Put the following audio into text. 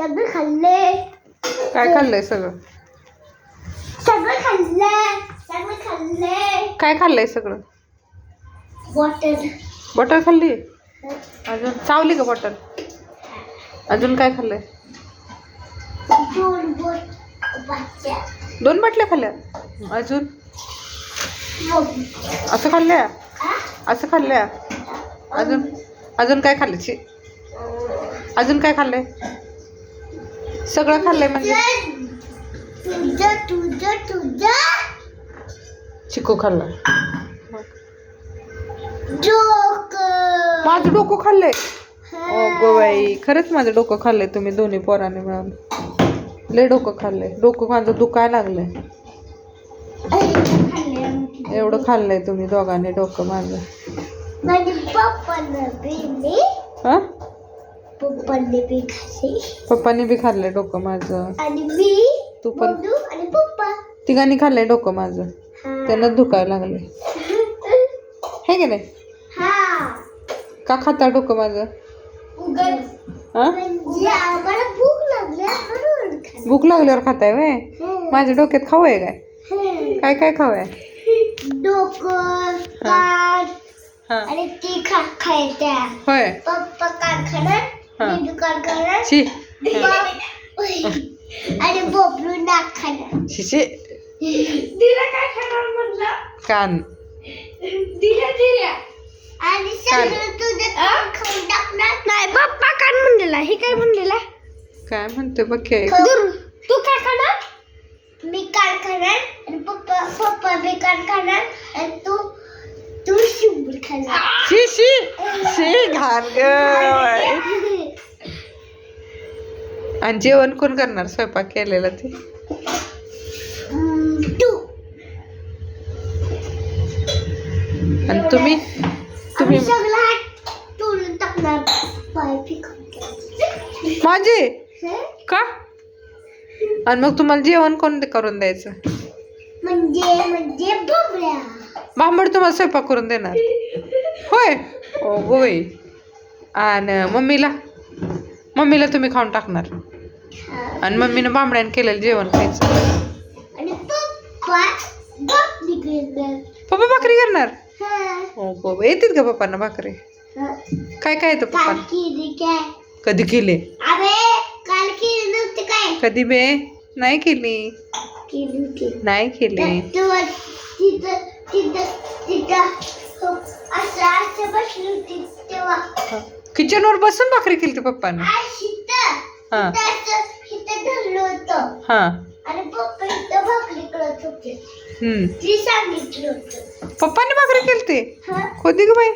सगळं खाल्ले. काय खाल्लंय सगळं? सगळं खाल्लंय सगळं खाल्लंय काय खाल्लंय सगळं? वॉटर बटर खाल्ली? अजून? चावली का बटर अजून काय खाल्लंय? दोन बोट दोन बाटल्या खाल्ल्या? अजून? असं खाल्ल्या? असं खाल्ल्या? अजून? अजून काय खाल्लं ची अजून काय खाल्लंय? सगळं खाल्लंय म्हणजे? तुझं तुझं तुझं. चिकू खाल्ला. जोक माझं डोकं खाल्लंय? ओ गो बाई खरंच माझं डोकं खाल्लंय तुम्ही दोन्ही पोराने मिळून. लय डोकं खाल्लंय. डोकं माझं दुखायला लागलंय. एवढं खाल्लंय तुम्ही दोघांनी डोकं माझं. माझे पप्पानं बी पप्पाने बी खाल्ले. पप्पानी बी खाल्लंय डोकं माझं. आणि मी तू पण आणि पप्पा. तिघांनी खाल्लंय डोकं माझं. हा. त्यांना दुखायला लागले. हे की नाही? हा. का खाता डोकं माझं? उगल हा? म्हणजे आम्हाला भूक लागली म्हणून खाल्लं. भूक लागल्यावर खाताय वय हं. माझ्या डोक्यात खाऊ आहे काय? हं. काय काय खाऊ आहे? डोकं कान हा. आणि ती खा खायच्या. होय. पप्पा कान खाणार हा. मी दुकान खाणार शी. आणि बोबलू नाक खाणार. शिशी दिला काय खाणार म्हणलं? कान. दिल्या दिल्या. आणि सगळं तुझं कान खाऊन टाकणार. नाही पप्पा कान म्हणलेला. हे काय म्हणलेला? काय म्हणते बघ की. तू काय खाणार? मी कान खाणार. आणि पप्पा पप्पा बी कान खाणार. आणि तू तू शिंबूड खाणार. शी शी. शी घाण ग. बाई. आणि जेवण कोण करणार? स्वयंपाक केलेला ते? आणि तुम्ही? तुम्ही? माझे? का? आणि मग तुम्हाला जेवण कोण करून द्यायचं? म्हणजे म्हणजे भांबड तुम्हाला स्वयंपाक करून देणार. होय? ओ गोई आणि मम्मीला? मम्मीला तुम्ही खाऊन टाकणार. आणि मम्मीनं बांबड्यानं केलेलं जेवण खायचं. पप्पा पप्पा भाकरी करणार? हं. हो गो येतील का पप्पांना भाकरी? हं. काय काय येतं काय? कधी केले? कधी बे? नाही केली. नाही केली. हो, किचनवर बसून भाकरी केली पप्पानं? हा. हा. पप्पाने भाकरी केली ती हा कधी ग बाई